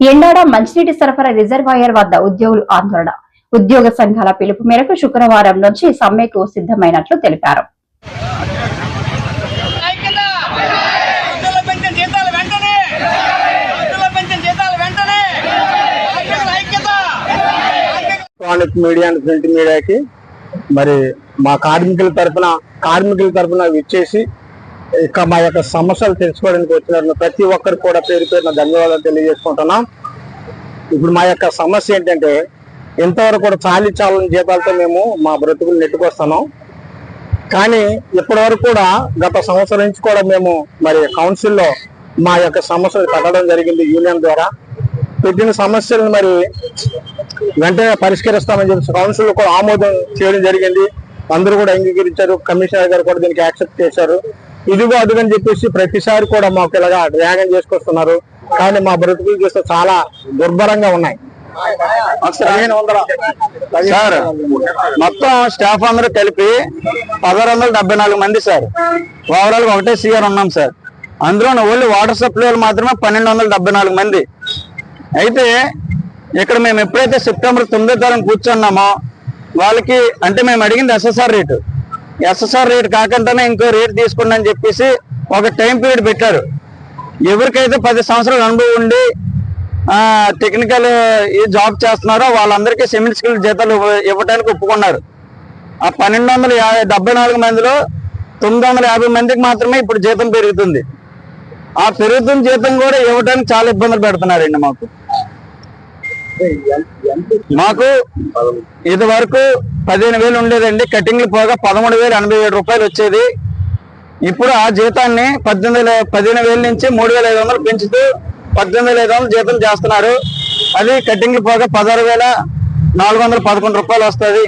ఎండాడ మంచినీటి సరఫరా రిజర్వాయర్ వద్ద ఉద్యోగులు ఆందోళన. ఉద్యోగ సంఘాల పిలుపు మేరకు శుక్రవారం నుంచి సమ్మెకు సిద్ధమైనట్లు తెలిపారు. ఎలక్ట్రానిక్ మీడియా అండ్ ప్రింట్ మీడియాకి మరి మా కార్మికుల తరపున కార్మికుల తరపున విచ్చేసి ఇక మా యొక్క సమస్యలు తెలుసుకోవడానికి వచ్చినారు ప్రతి ఒక్కరు కూడా పేరు పేరున ధన్యవాదాలు తెలియజేసుకుంటున్నాం. ఇప్పుడు మా యొక్క సమస్య ఏంటంటే ఇంతవరకు కూడా చాలి చాలని జీతాలతో మేము మా బ్రతుకులు నెట్టుకొస్తున్నాం. కానీ ఇప్పటి వరకు కూడా గత సంవత్సరం నుంచి కూడా మేము మరి కౌన్సిల్లో మా యొక్క సమస్యలు పెట్టడం జరిగింది యూనియన్ ద్వారా. పెట్టిన సమస్యలను మరి వెంటనే పరిష్కరిస్తామని చెప్పి కౌన్సిల్ కూడా ఆమోదం చేయడం జరిగింది. అందరూ కూడా అంగీకరించారు. కమిషనర్ గారు కూడా దీనికి యాక్సెప్ట్ చేశారు. ఇదిగో అదుగని చెప్పేసి ప్రతిసారి కూడా మాకు ఇలాగా వేగం చేసుకొస్తున్నారు. కానీ మా బ్రతుకులు చూస్తే చాలా దుర్భరంగా ఉన్నాయి. సార్ మొత్తం స్టాఫ్ అందరూ కలిపి పదహారు వందల డెబ్బై నాలుగు మంది సార్. ఓవరాల్ ఒకటే సీఆర్ ఉన్నాం సార్. అందులో ఓన్లీ వాటర్ సప్లైర్ మాత్రమే పన్నెండు వందల డెబ్బై నాలుగు మంది. అయితే ఇక్కడ మేము ఎప్పుడైతే సెప్టెంబర్ తొమ్మిదో తారీఖు కూర్చున్నామో వాళ్ళకి అంటే మేము అడిగింది ఎస్ఎస్ఆర్ రేటు ఎస్ఎస్ఆర్ రేటు కాకుండానే ఇంకో రేటు తీసుకోండి అని చెప్పేసి ఒక టైం పీరియడ్ పెట్టారు. ఎవరికైతే పది సంవత్సరాల అనుభవం ఉండి టెక్నికల్ ఈ జాబ్ చేస్తున్నారో వాళ్ళందరికీ సెమిన్ స్కిల్ జీతాలు ఇవ్వడానికి ఒప్పుకున్నారు. ఆ పన్నెండు వందల డెబ్బై నాలుగు మందిలో తొమ్మిది వందల యాభై మందికి మాత్రమే ఇప్పుడు జీతం పెరుగుతుంది. ఆ పెరుగుతున్న జీతం కూడా ఇవ్వడానికి చాలా ఇబ్బందులు పెడుతున్నారండి మాకు. మాకు ఇది వరకు పదిహేను వేలు ఉండేదండి కటింగ్లు పోగా పదమూడు వేలు ఎనభై ఏడు రూపాయలు వచ్చేది. ఇప్పుడు ఆ జీతాన్ని పద్దెనిమిది వేల పదిహేను వేల నుంచి మూడు వేల ఐదు వందలు పెంచుతూ పద్దెనిమిది వేల ఐదు వందలు జీతం చేస్తున్నారు. అది కటింగ్లు పోగా పదహారు వేల నాలుగు వందల పదకొండు రూపాయలు వస్తుంది.